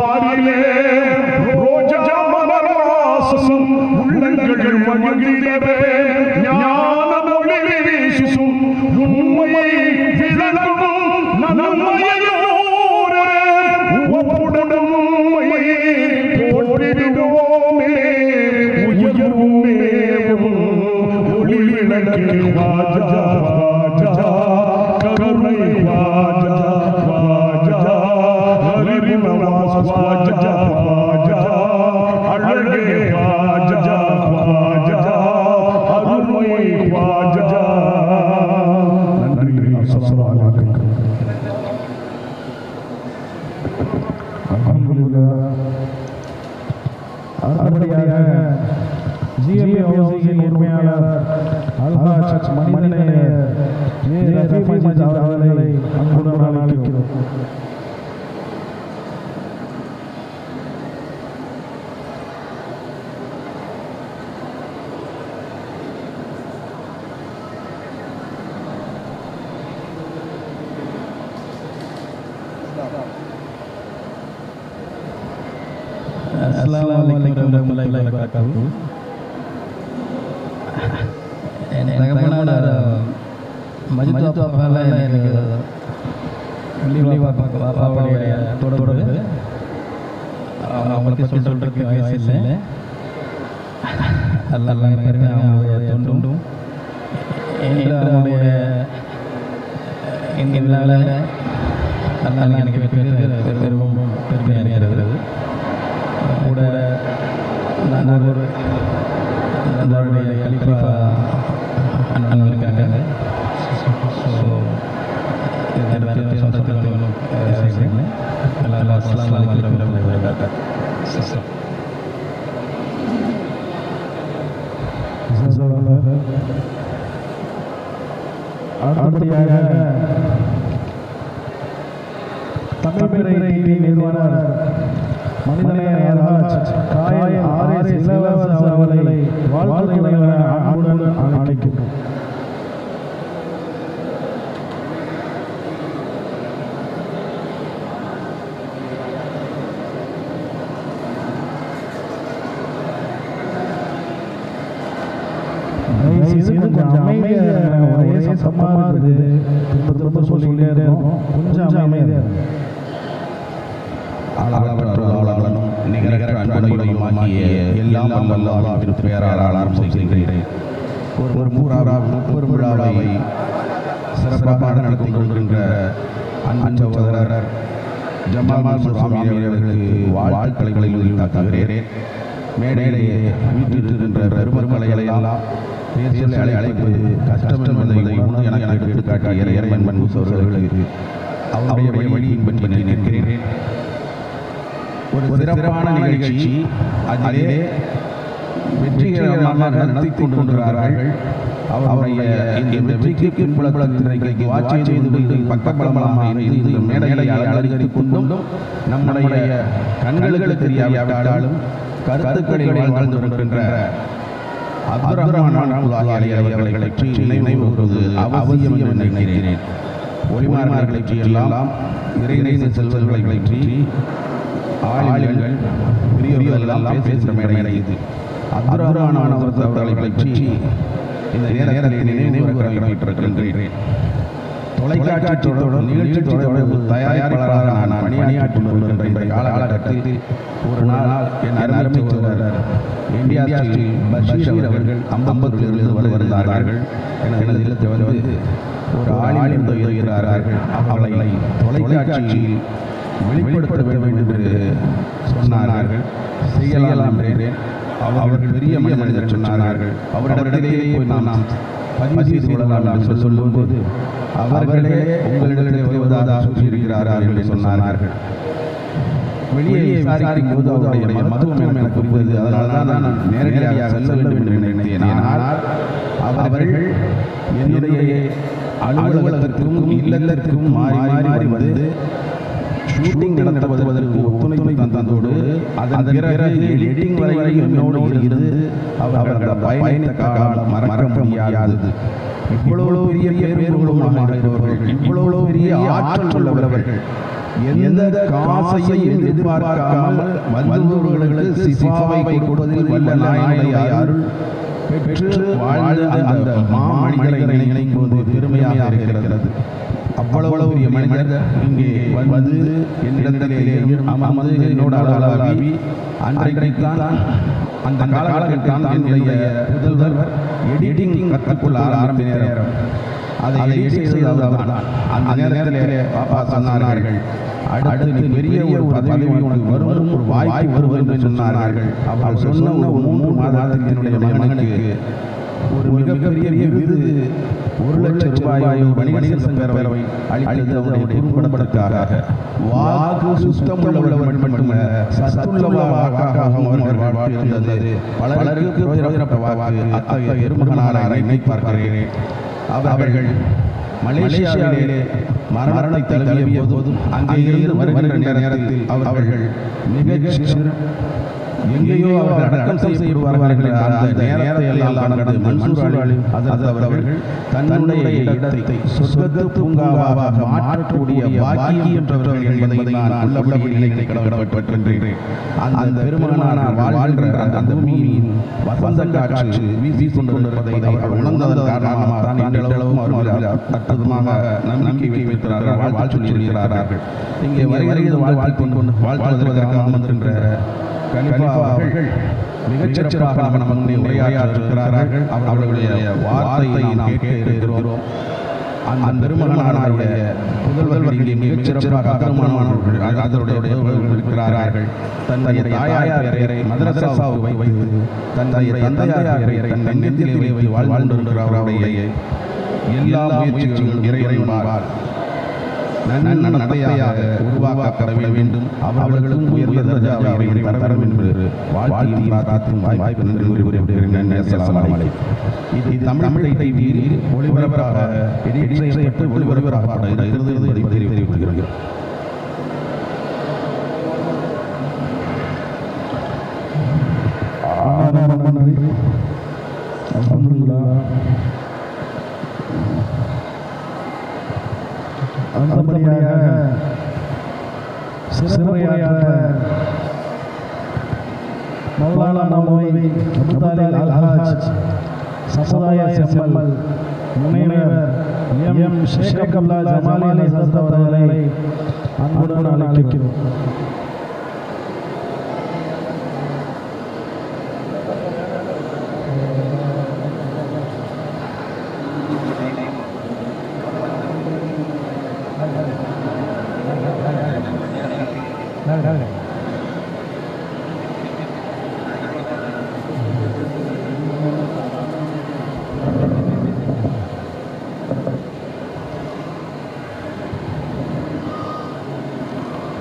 பாரிலே ரோஜா மலர் வாசம் உள்ளங்கள் மகிழ்ந்திடவே Assalamualaikum warahmatullahi wabarakatuh. ತಗೊಂಡ ಮಜು ತಪ್ಪ பாப்பாவுடைய தொடர்பு. அவங்களை பற்றி சொல்றதுக்கு வயசு இல்லை. அல்லாஹ் பெருமை அவங்களுடைய தொண்டும். அவங்களுடைய இந்த விழாவில் அல்லாஹ் எனக்கு பெரு பெரும் பெருமையாக இருக்கிறது. கூட நான் ஒரு நம்மளுடைய கலிஃபா அண்ணன் இருக்காங்க. ஸோ அடுத்தபடியாக தமிழ்பிறை டிவி நிறுவனர் இளவரசு அவர்களை வாழ்த்துறை அன்புடன் அழைக்கின்றோம். தயவுசெய்து கொஞ்சம் அமைதியா இருங்க. ஒரே இருக்குது. திரும்ப திரும்ப சொல்லிக்கிட்டே இருக்கோம் கொஞ்சம் அமைதியா இருங்க. அளவற்ற அன்புடையுமாகிய எல்லாம் வல்ல அல்லாஹ்வின் திருப்பெயரால் ஆரம்பம் செய்கிறேன் ஒரு மூராரா முப்பெரும் விழாவை சிறப்பாக நடத்தி கொண்டிருக்கின்ற அன்பு சகோதரர் ஜமால் சுவாமி அவர்களுக்கு வாழ்த்துக்களை உரித்தாக்குகிறேன் மேடையிலே வீட்டிருக்கின்ற பெருமக்களை எல்லாம் பேசலை அழைப்பது கஷ்டம் என்பதை உணர்ந்து எனக்கு எடுத்துக்காட்டிய இறைவன் மன்பு அவர்களுக்கு அவருடைய வழியின் பற்றி நிற்கிறேன் ஒரு சிறப்பான நிகழ்ச்சி அதிலே வெற்றிகரமாக நடத்தி கொண்டிருக்கிறார்கள். அவருடைய இந்த வெற்றிக்கு பின்புலத்திற்கு வாட்சி செய்து கொண்டு பக்கபலமாக இருந்து இந்த மேடையை அலங்கரித்துக் கொண்டும் நம்முடைய கண்களுக்கு தெரியாவிட்டாலும் கருத்துக்களை வாழ்ந்து வருகின்ற அப்துல் ரஹ்மான் அவர்களை பற்றி நினைவு கூறுவது அவசியம் என்று நினைக்கிறேன். ஒளிமார்களை பற்றியெல்லாம் இறைநேச செல்வர்களை பற்றி ஆளுங்கள் பெரியவர்கள் பேசுகிற மேடை இது. அப்துரான அவர்களை பற்றி இந்த நேரத்தில் நினைவு கடமைப்பட்டிருக்கின்றேன் தொலைக்காட்சி தொடர் நிகழ்ச்சி தொடர்பு தயாரிப்பாளராக நான் பணியாற்றி கொண்டிருக்கின்ற இந்த காலகட்டத்தில் ஒரு நாள் என் அருமை சகோதரர் இந்தியா பஷீர் அவர்கள் அம்பத்தூரிலிருந்து வருகிறார்கள் எனது இல்லத்தை வந்து ஒரு ஆளின் இருக்கிறார்கள். அவர்களை தொலைக்காட்சியில் வெளிப்படுத்த வேண்டும் என்று சொன்னார்கள். செய்யலாம் என்றேன். அவர்கள் பெரிய மனிதர் சொன்னார்கள். அவரிடத்திலேயே போய் நாம் பதிவு செய்து கொள்ளலாம் என்று சொல்லும்போது அவர்களே உங்களிடத்திலே வருவதாக சொல்லியிருக்கிறார்கள் என்று சொன்னார்கள். வெளியே விசாரிக்கும் போது அவருடைய மதுவம் எனக்கு புரிந்தது. அதனால தான் நான் நேரடியாக செல்ல வேண்டும் என்று நினைத்தேன். ஆனால் அவர்கள் என்னுடைய அலுவலகத்திற்கும் இல்லத்திற்கும் மாறி மாறி வந்து ஷூட்டிங் நடத்துவதற்கு ஒத்துழைப்பு தந்ததோடு அதன் பிறகு எடிட்டிங் வரையும் என்னோடு இருந்து அவர் அந்த பயணித்த காலம் மறக்க முடியாதது. இவ்வளவு பெரிய பேர்களுமாக இருப்பவர்கள் இவ்வளவு பெரிய ஆற்றல் உள்ளவர்கள் எந்த காசையும் எதிர்பார்க்காமல் வந்தவர்களுக்கு சிபாவை கொடுப்பதில் வல்ல நாயனுடைய அருள் பெற்று வாழ்ந்த அந்த மாமனிதரை நினைக்கும் போது பெருமையாக இருக்கிறது. அவ்வளவு பெரிய மனிதர் இங்கே வந்து என்னிடத்திலே அமர்ந்து என்னோட அளவாவி அன்றைக்குத்தான் அந்த காலகட்டத்தில் என்னுடைய புதல்வர் எடிட்டிங் கற்றுக்கொள்ள ஆரம்பித்த நேரம். அதை எடிட் செய்தது அவர்தான் அந்த நேரத்திலே பாப்பா சொன்னார்கள். அடுத்து பெரிய ஒரு பதவி உனக்கு வரும் ஒரு வாய்ப்பு வருவது என்று சொன்னார்கள். அவர் சொன்ன ஒரு மூன்று மாதத்தில் என்னுடைய மகனுக்கு ஒரு மிகப்பெரிய விருது ஒரு லட்சம் ரூபாய் ஒரு வணிகர் பேரவை அளித்தது அவருடைய குறும்படத்திற்காக வாக்கு சுத்தமுள்ளவர் மட்டுமல்ல சத்துள்ள வாக்காகவும் அவர்கள் வாழ்த்தியிருந்தது பலருக்கு பிரயோஜனப்பட்ட வாக்கு அத்தகைய பெருமகனான என்னை பார்க்கிறேன். அவர்கள் மலேசியாவிலே மரணத்தை தழுவிய போதும் அங்கே இருந்து வருகின்ற நேரத்தில் அவர்கள் மிக எங்கேயோ அவர்கள் அடக்கம் செய்யப்படுவார்கள் அந்த நேரத்தை எல்லாம் கடந்து மன்சூர் அலி அவர்கள் தன்னுடைய இடத்தை சொர்க்கத்து பூங்காவாக மாற்றக்கூடிய பாக்கியம் பெற்றவர்கள் என்பதை நான் உள்ளபடி நினைக்க கடமைப்பட்டிருக்கிறேன் அந்த பெருமானார் வாழ்கின்ற அந்த பூமியின் வசந்த காற்று வீசி கொண்டிருப்பதை அவர்கள் உணர்ந்ததன் காரணமாக தான் இன்றளவும் அவர்கள் அற்புதமாக நம்பிக்கை வைத்திருக்கிறார்கள் வாழ்த்து சொல்லியிருக்கிறார்கள். இங்கே வருகிறது வாழ்த்து கொண்டு வாழ்த்துவதற்காக அமர்ந்திருக்கின்ற கலிஃபா அவர்கள் மிகச்சிறப்பாக நமக்கு உரையாற்றிருக்கிறார்கள் அவர்களுடைய வார்த்தையை நாம் கேட்க இருக்கிறோம். அந்த பெருமகனாருடைய புதல்வர்கள் இங்கே மிகச்சிறப்பாக அகரமானவர்கள் அதனுடைய இருக்கிறார்கள். தன்னுடைய தாயார் பெயரை மதரசாவுக்கு வைத்து தன்னுடைய தந்தையார் தன் நெஞ்சிலே வைத்து வாழ்ந்திருக்கிறார் அவருடைய எல்லா முயற்சிகளும் இறைவன்பால் நன் நடையாக உருவாக்கப்பட வேண்டும். அவர்களுக்கும் உயர்ந்த தர்ஜாவை இறைவன் தர வேண்டும் என்று வாழ்த்தி பிரார்த்திக்கும் வாய்ப்பு நன்றி. கூறி நன்றி இது தமிழ் டிவியில் ஒளிபரப்பாக எடிட் செய்யப்பட்டு ஒளிபரப்பாக இருக்கிறது என்பதை தெரிவித்துக் அல்ஹம்துலில்லாஹ் நல்லபடியாக சிறப்புரையாற்ற மௌலானா மௌலவி அபுதாலில் அல்ஹாஜ் சசதாய செம்மல் முனைவர் எம் ஷேக் அப்துல்லா ஜமாலி ஹசரத் அவர்களை அன்புடன் அழைக்கிறோம்.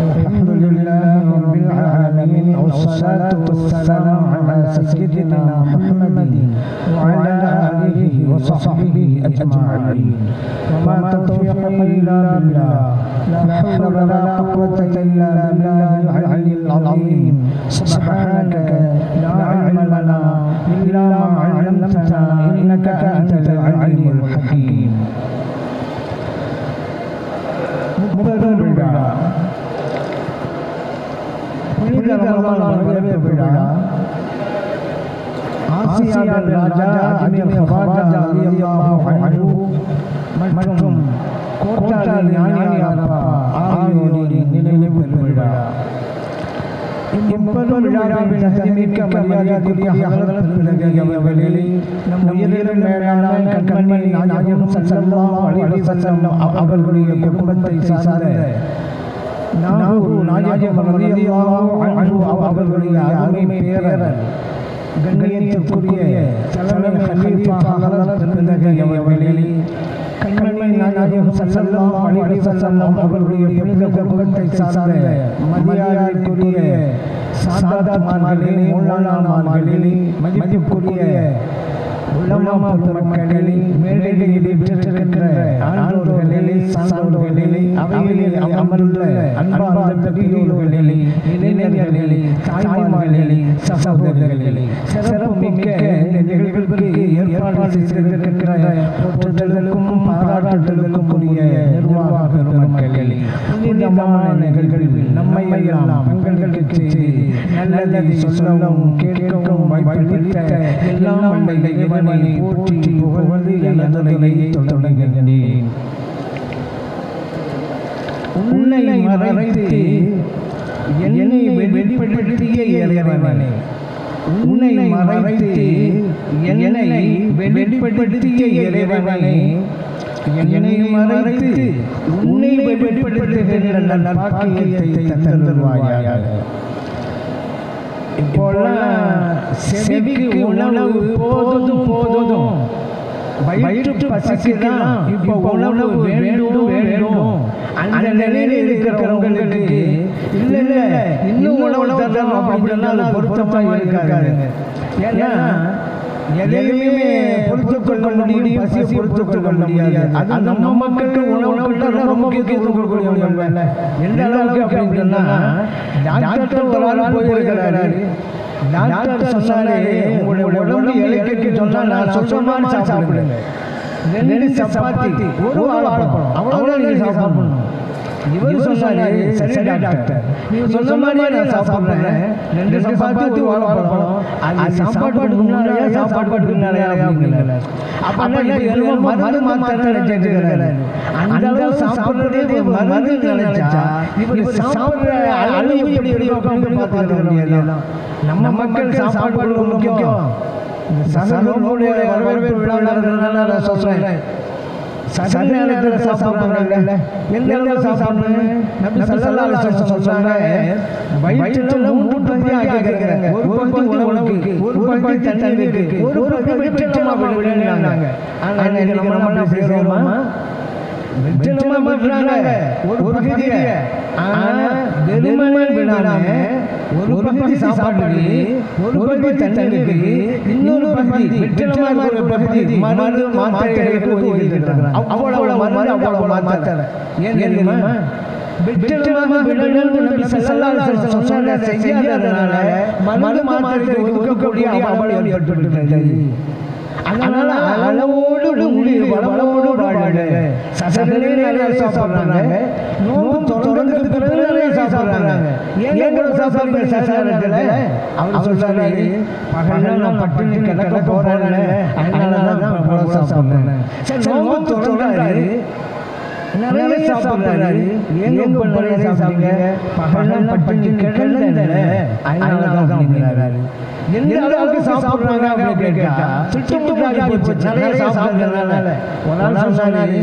الحمد لله رب العالمين والصلاة والسلام على سيدنا محمد وعلى آله وصحبه أجمعين. وما توفيق إلا بالله. لا حول ولا قوة إلا بالله العلي العظيم. سبحانك لا علم لنا إلا ما علمتنا إنك أنت العليم الحكيم. മുപ്പത് രൂപ புனித ரமலான் வரவேற்பு விழா ஆசியாவின் ராஜா அஜ்மீர் ஹவாஜா ரலியல்லாஹு அன்ஹு மற்றும் கோட்டால் ஞானியாரப்பா ஆகியோரின் நினைவு விழா இப்பெரும் விழாவின் தகுதிமிக்க மரியாதைக்குரிய ஹலரத் பிறகு அவர்களில் நம் உயிரிலும் மேலான கண்மணி நாயகம் ஸல்லல்லாஹு அலைஹி வஸல்லம் அவர்களுடைய குடும்பத்தை சார்ந்த நாகூர் நாயகம் அவர்களுடைய அருமை பேரன் கண்ணியத்திற்குரிய தலைமை பிறகு அவர்களில் கண்மணி நாயகம் ஸல்லல்லாஹு அலைஹி வஸல்லம் அவர்களுடைய புனித குடும்பத்தை சார்ந்த மரியாதைக்குரிய சாதாத்மார்களே மௌலானாமார்களே மதிப்புக்குரிய உலமா பெருமக்களே மேடைகளில் பெற்றிருக்கின்ற ஆண்டோர்களே சான்றோர்களே அவையிலே அமர்ந்துள்ள அன்பார்ந்த பெரியோர்களே இளைஞர்களே தாய்மார்களே சகோதரர்களே சிறப்பு மிக்க இந்த நிகழ்வுக்கு ஏற்பாடு செய்திருக்கின்ற போற்றுதலுக்கும் பாராட்டுதலுக்கும் உரிய நிர்வாக பெருமக்களே புனிதமான நிகழ்வில் நம்மை எல்லாம் பங்களிக்க செய்து நல்லதை சொல்லவும் கேட்கவும் வாய்ப்பளித்த எல்லாம் இறைவனை போற்றி புகழ்ந்து எனது நிலையை தொடங்குகின்றேன். உன்னை மறைத்து என்னை வெளிப்படுத்திய இறைவனே உன்னை மறைத்து என்னை வெளிப்படுத்திய இறைவனே என்னை மறைத்து உன்னை வெளிப்படுத்துகின்ற நற்பாக்கியத்தை தந்தருவாயாக இப்போலாம் செவிக்கு உணவு போதும் போதும். வயிற்று பசிக்குதான் இப்போ உணவு வேண்டும் வேண்டும். அந்த நிலையில் இருக்கிறவங்களுக்கு இல்லை இல்லை இன்னும் உணவு தரணும் அப்படின்னா அது பொருத்தமா ஏன்னா எதையுமே பொறுத்துக் கொள்ள முடியும் பசியை பொறுத்துக் கொள்ள முடியாது. அது நம்ம மக்களுக்கு உணவு ரொம்ப முக்கியத்துவம் கொடுக்கக்கூடியவங்க எந்த அளவுக்கு அப்படின்னா டாக்டர் ஒரு ஆள் போயிருக்கிறாரு. டாக்டர் சொன்னாரு உங்களுடைய உடம்பு இலக்கிற்கு சொன்னா நான் சொல்றமான சாப்பிடுங்க. ரெண்டு சப்பாத்தி ஒரு அவ்வளவுதான் நீங்க சாப்பிடணும். இவர் சொன்னாரு சரி டாக்டர் நீங்க சொன்ன மாதிரி நான் சாப்பிடுறேன். ரெண்டு சப்பாத்தி ஒரு வாழைப்பழம். அது சாப்பாட்டுக்கு முன்னாடியா சாப்பாட்டுக்கு முன்னாடியா அப்படிங்கிறாரு அப்ப என்னமோ மருந்து மாத்திரை நினைச்சிட்டு அந்த அளவு சாப்பிடுறதே மருந்து நினைச்சா இவர் சாப்பிடுற அளவு எப்படி எப்படி அப்படின்னு பார்த்துக்க முடியாது நம்ம மக்கள் சாப்பாடு முக்கியம். சகோடைய வரவேற்பு விழாவில் நான் சொல்றேன். சகல நேரத்தில் சாப்பிடுறாங்கல்ல. எந்த அளவுக்கு சாப்பிடணும் நபி ஸல்லல்லாஹு அலைஹி வஸல்லம் சொல்றாங்க வயிற்றுல மூன்று பகுதியாக கேக்குறாங்க ஒரு பகுதி உணவுக்கு ஒரு பகுதி தண்ணீருக்கு ஒரு பகுதி நம்ம என்ன வெற்றிடமா விடுறாங்க ஒரு பகுதியை ஆனா வெறுமனே விடாம ஒரு பகுதி சாப்பாட்டுக்கு ஒரு பகுதி தண்ணீருக்கு இன்னொரு பகுதி வெற்றிடமா இருக்கிற பகுதி மருந்து மாத்திரைகளுக்கு ஒதுக்கி இருக்கிறாங்க. அவ்வளவு மருந்து அவ்வளவு மாத்திரை. ஏன் தெரியுமா? வெற்றிடமாக விடணும்னு நபி ஸல்லல்லாஹு அலைஹி வஸல்லம் சொன்ன செய்யாதனால மருந்து மாத்திரைகளுக்கு ஒதுக்கக்கூடிய அவலம் ஏற்பட்டுவிட்டது. அதனால அளவோடு உண்டு வளவோடு வாழுங்க. சசனே நிறைய சாப்பிடுறாங்க. நோம்பு தொடர்ந்து நிறைய சாப்பிடுறாங்க. ஏன் கூட சாப்பிடுறீங்க? சசனத்துல அவர் சொல்றாரு பகல்ல நான் பட்டினி கிடக்க போறேன் அதனால தான் பழம் சாப்பிடுறேன். சரி நோம்பு தொடர்ந்தாரு நிறைய சாப்பிடுறாரு. இப்ப நிறைய சாப்பிடுங்க பகல்ல பட்டினி கிடந்தல அதனால தான் அப்படிங்கிறாரு. எந்த அளவுக்கு சாப்பிடுறாங்க அப்படின்னு கேட்டா திட்டமுட்டாகி போச்சு நிறைய சாப்பிடுறதுனால. ஒரு நாள் சொன்னாரு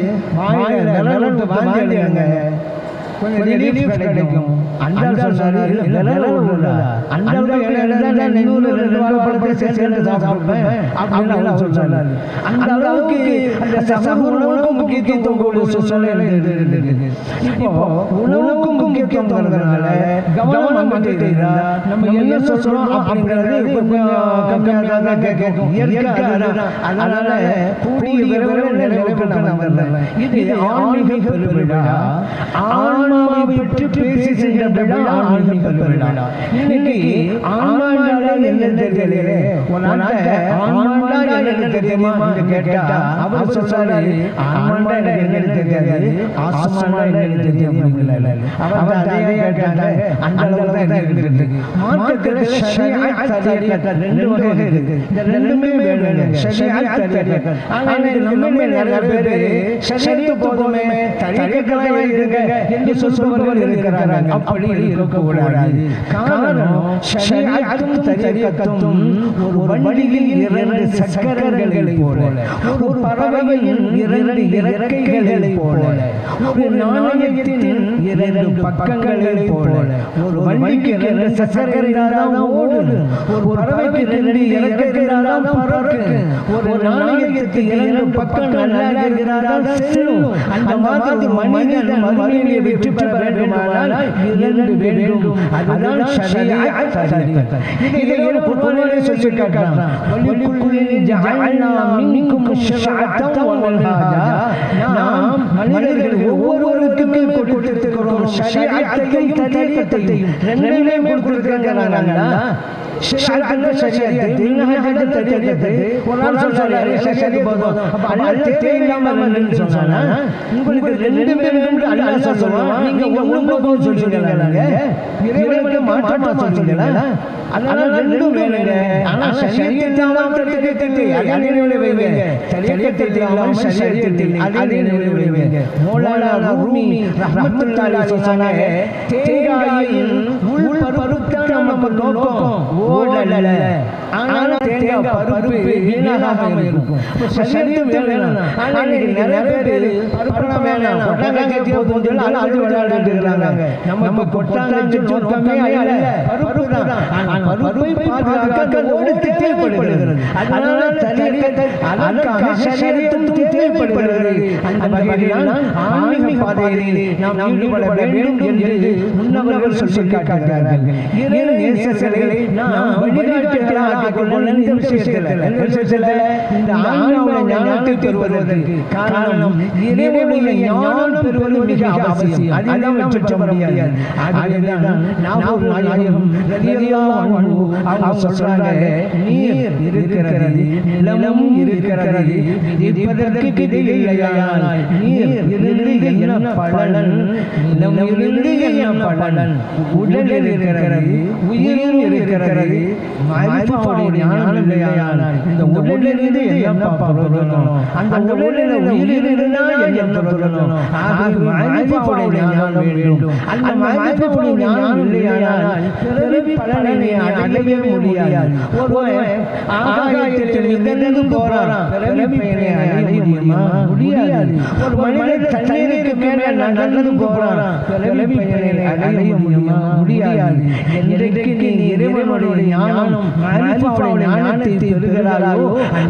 கொஞ்சம் ரிலீஃப் கிடைக்கும். ஆள் சொன்னாரு நிலம் விடல அந்த அளவுக்கு இடம் நெல்லூர் ரெண்டு வாழைப்பழத்தை சேர்ந்து சாப்பிடுவேன். அப்படின்னு அவர் சொல்றாரு அந்த அளவுக்கு அந்த சமூக உணவுக்கும் முக்கியத்துவம் சூழ்நிலை இருந்தது. இப்போ உணவுக்கும் முக்கியத்துவம் தரதுனால கவனம் நம்ம என்ன சொல்றோம் அப்படிங்கிறது கொஞ்சம் கம்மியாக தான் கேட்கும். இயற்கை அதுதான் அதனால கூடிய விரைவில் நிறைவேற்ற நான் வரல இது ஆன்மீக பெருவிழா ஆன்மாவை பற்றி பேசி சென்ற விழா ஆன்மீக பெருவிழா இன்னைக்கு ஆன்மாண்டாலே என்ன தெரியல உன்னாட்ட ஆன்மாண்டா என்ன தெரியுமா? என்று கேட்டா அவர் சொல்றாரு ஆன்மாண்டா என்னன்னு தெரியாது? ஆஸ்மாண்டா என்னன்னு தெரியும் அவர் அதே கேட்டாங்க. அந்த அளவுக்கு தான் இருக்குது மார்க்கத்துல ஷரீஅத் தரீகத் ரெண்டு வகை இருக்கு. இந்த ரெண்டுமே வேணும் ஷரீஅத் தரீகத் ஆனா இன்னைக்கு நம்ம நிறைய பேரு ஷரீஅத் போதுமே தரீகத்லாம் இருக்கு என்று சொல்பவர்கள் இருக்கிறாங்க அப்படி இருக்கக்கூடாது. காரணம் ஷரீஅத்தும் தரீகத்தும் ஒரு வண்டியில் இரண்டு சக்கரங்களை போல. ஒரு பறவையின் இரண்டு இறக்கைகளை போல. ஒரு நாணயத்தின் இரண்டு பக்கங்களை போல. ஒரு வண்டிக்கு இரண்டு சக்கரை தான் ஓடும். ஒரு பறவைக்கு ரெண்டு இறக்கை தான் பறக்கும். ஒரு நாணயத்துக்கு இரண்டு பக்கம் நல்லா இருக்கிறாதான் செல்லும். அந்த மாதிரி மனிதன் மறுமையை வெற்றி பெற வேண்டுமானால் இரண்டு வேண்டும். அதுதான் ஷரீஅத் தரீகத் இது இதை குர்ஆனிலே சொல்லி காட்டுறான் வலிக்குல்லின் ஜஅல்னா மின்கும் ஷரஅத்தன் வ மன்ஹாஜா நாம் மனிதர்கள் ஒவ்வொருவருக்குமே கொடுத்திருக்கிறோம். ஷரீஅத்தையும் தரீகத்தையும் ரெண்டுமே கொடுத்திருக்கிறாங்க ஷாக்கங்க ஷரியத்து மின்ஹாஜ தரியத்து ஒரு நாள் சொல்றாரு ஷரியத்து போதும் அப்ப அல்லாஹ் தேவையில்லாம இல்லைன்னு சொன்னானா உங்களுக்கு ரெண்டு பேரும் அல்லாஹ் சொல்லுவான் நீங்க ஒண்ணு போதும் சொல்றீங்களாங்க இறைவனுக்கு மாற்றமா சொல்றீங்களா அதனால ரெண்டும் வேணுங்க ஆனா ஷரியத்தாலாம் தரியத்து அதை நினைவில் வைங்க தரியத்தில் ஷரியத்தில் அதை நினைவில் வைங்க மௌலானா ரூமி ரஹ்மத்துல்லாஹி அலைஹி சொன்னாங்க தேங்காயின் உள் பருப்புதான் நமக்கு நோக்கம். ஓடல ஆனா தேங்காய் பருப்பு வீணாகாம இருக்கும். அப்ப சரியத்து வேணும். ஆனா இன்னைக்கு நிறைய பேர் பருப்புலாம் வேணாம். கொட்டாங்காய்ச்சி போதும் சொல்லி அது விளையாடிட்டு இருக்காங்க நம்ம கொட்டாங்காய்ச்சி நோக்கமே அல்ல பருப்பு தான். ஆனா பருப்பை பாதுகாக்க ஓடு தேவைப்படுகிறது. அதனால சரியத்தை அதற்காக சரியத்தும் தேவைப்படுகிறது. அந்த வகையில் ஆன்மீக பாதையிலே நாம் ஈடுபட வேண்டும் என்று முன்னவர்கள் சொல்லி காட்டுகிறார்கள். இறை நேசர்களை நாம் வழிகாட்டிகளாக ஆக்கிக் கொள்ள இந்த விஷயத்தில் இந்த விஷயத்தில் இந்த ஆன்மாவுடைய ஞானத்தை பெறுவதற்கு காரணம் இறைவனுடைய ஞானம் பெறுவது மிக அவசியம் அதில் வெற்றி பெற முடியாது ஆகவேதான் நாகூர் நாயகம் ரலியல்லாஹு அன்ஹு அவங்க சொல்றாங்க நீர் இருக்கிறது நிலம் இருக்கிறது விதிப்பதற்கு விதி இல்லையானால் நீர் இருந்து என்ன பலன் நிலம் இருந்து என்ன பலன் உடல் இருக்கிறது உயிரும் இருக்கிறது. மாரிஃபாவுடைய ஞானம் இல்லையானால் இந்த உடலிலிருந்து என்ன பிரயோஜனம் அந்த உடலில் உயிர் இருந்தால் என்ன பிரயோஜனம் ஆகவே மாரிஃபாவுடைய ஞானம் வேண்டும். அந்த மாரிஃபாவுடைய ஞானம் இல்லையானால் பிறவி பலனை அடையவே முடியாது. ஒருவன் ஆகாயத்தில் மிதந்து போறான் பிறவி பயனை அடைய முடியுமா? முடியாது. ஒரு மனிதன் தண்ணீருக்கு மேலே நடந்து போறான் பிறவி பயனை அடைய முடியுமா? முடியாது. என்றைக்கு நீ இறைவனுடைய ஞானம் ஞானத்தை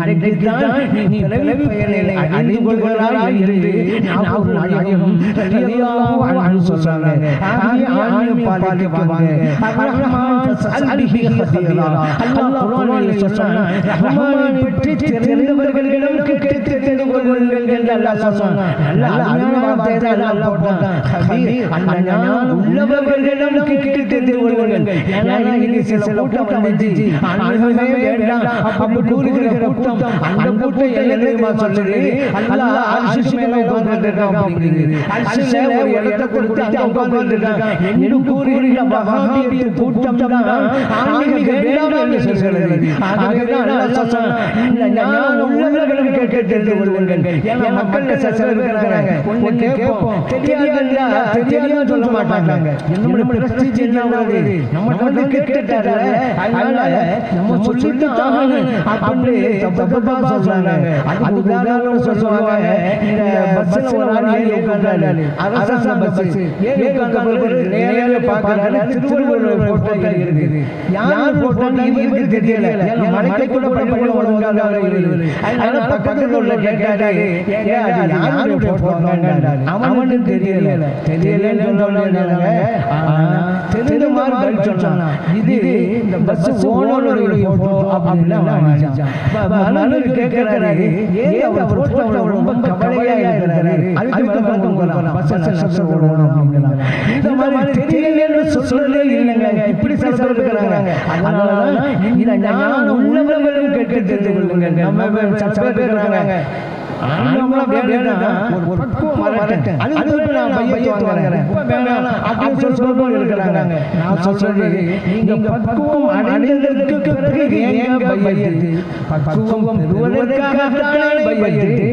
அன்றைக்கு தான் நீ பிறவி பயனை அடைந்து கொள்கிறாய் என்று நாகூர் நாயகம் ரலியல்லாஹு சொல்றாங்க. ஆகிய ரஹ்மான் ஹதீரா. அல்லாஹ் குர்ஆனில் ரஹ்மானை பற்றி தெரிந்தவர்களிடம் கேட்டு தெரிந்து கொள்ளுங்கள் என்று அல்லாஹ் சொன்னான். அருமையான வார்த்தை அல்லாஹ் போட்டான். ஹபீர் அந்த ஞானம் உள்ளவர்களிடம் கேட்டு தெரிந்து கொள்ளுங்கள். கூட்டம் வந்துச்சு ஆன்மீகமே வேண்டாம் அப்படி கூறுகிற கூட்டம் அந்த கூட்டம் என்ன தெரியுமா சொல்லுது அல்லாஹ் அரிசி மேல உட்கார்ந்திருக்கான் அப்படிங்கிறது அரிசில ஒரு இடத்தை கொடுத்து அவங்க உட்கார்ந்திருக்காங்க என்று கூறுகிற வஹாபிய கூட்டம் தான் ஆன்மீகம் வேண்டாம் என்று சொல்கிறது ஆகவே தான் அல்லாஹ் கேட்க தெரிந்து கொள்ளுங்கள். ஏன்னா மக்கள் சில இருக்கிறாங்க. ஒண்ணு கேட்போம். தெரியாதுன்னா தெரியாதுன்னு சொல்ல மாட்டாங்க. நம்முடைய பிரஸ்டீஜ் என்ன நம்ம வந்து கேட்டுட்டாரு. அதனால நம்ம சொல்லிட்டு ஆகணும். அப்படி தப்பு சொல்றாங்க அது உதாரணம் சொல்லுவாங்க. இந்த பஸ்ல ஒரு ஆள் ஏறி உட்கார்ந்தாரு அரசாங்க பஸ். ஏறி உட்கார்ந்த பிறகு நேரே பார்க்கறாரு. திருவள்ளுவர் போட்டோ இருக்குது. யார் போட்டோன்னு இவருக்கு தெரியல. மலைக்கு கூட பள்ளிக்கூட ஒழுங்காக அதனால பக்கத்துல கேட்டாரு அது யாருடைய போட்டோங்க அவனுக்கு தெரியல. தெரியலன்னு சொன்னாங்க தெரிந்த மாதிரி பதில் சொன்னான். இது இந்த பஸ் ஓனருடைய போட்டோ அப்படின்னு அவன் கேட்கிறாரு ஏன் அவர் போட்டோ ரொம்ப கவலையா இருக்கிறாரு? அதுக்கு மேல போகலாம் பஸ் ஓடணும் அப்படிங்கிறாங்க இந்த மாதிரி தெரியலன்னு சொல்றதே இல்லைங்க. இப்படி சில பேர் இருக்கிறாங்க. அதனால இந்த ஞானம் உள்ளவர்களும் கேட்க தெரிந்து கொள்ளுங்க நம்ம சில பேர் இருக்கிறாங்க. பக்குவம் பெறுவதற்காகத்தானே பையத்து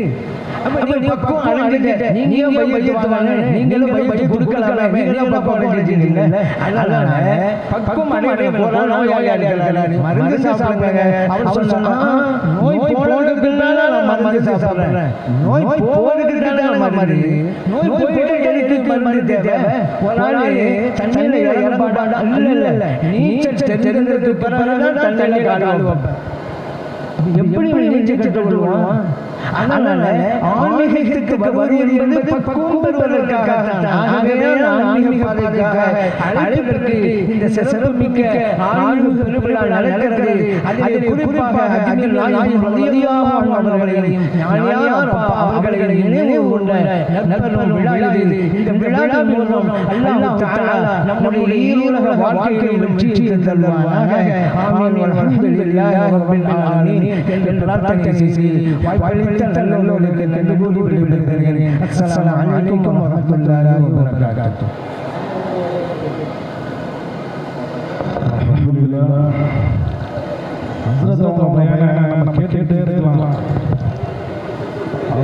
பக்குவம் அடைஞ்சிட்ட நீங்க பையத்து வாங்க நீங்களும் பையத்து கொடுக்கலாமே. நீங்களும் பக்குவம் அடைஞ்சிட்டீங்க அதனால பக்குவம் அடைகிற போல நோயாளிகள் மருந்து சாப்பிடுங்க. அவர் சொன்னா நோய் போனதுக்குனால நான் மருந்து சாப்பிடுறேன். நோய் போனதுக்குனால மருந்து? நோய் போயிட்டு எதுக்கு மருந்து தேவை? ஒரு ஆளு தண்ணியில இறப்பாடா இல்ல இல்ல நீச்சல் தண்ணியில எப்படி நீச்சல் அதனால ஆன்மீகத்துக்கு வருவது என்பது பக்குவம் பெறுவதற்காக ஆகவே ஆன்மீக பாதைக்காக அழைப்பிற்கு இந்த சிறப்புமிக்க ஆன்மீக பெருவிழா நடக்கிறது. அதில் குறிப்பாக அஜ்மீர் நாயகம் அவர்களையும் ஞானியார் அவர்களை நினைவு கொண்ட நற்பெரும் விழா இது இந்த விழாவின் மூலம் அல்லாஹ் தஆலா நம்முடைய ஈருலக வாழ்க்கையில் வெற்றி தருவானாக. ஆமீன். வல்ஹம்துலில்லாஹி ரப்பில் ஆலமீன். என்று பிரார்த்தனை செய்து வாய்ப்பளித்த തെളിയിച്ചാൽ അസ്സലാമു അലൈക്കും വറഹ്മത്തുള്ളാഹി വബറകാതുഹു അൽഹംദുലില്ലാഹ്. ഹസ്രത്ത് ബയാനാണ് നമ്മൾ കേട്ടിട്ട്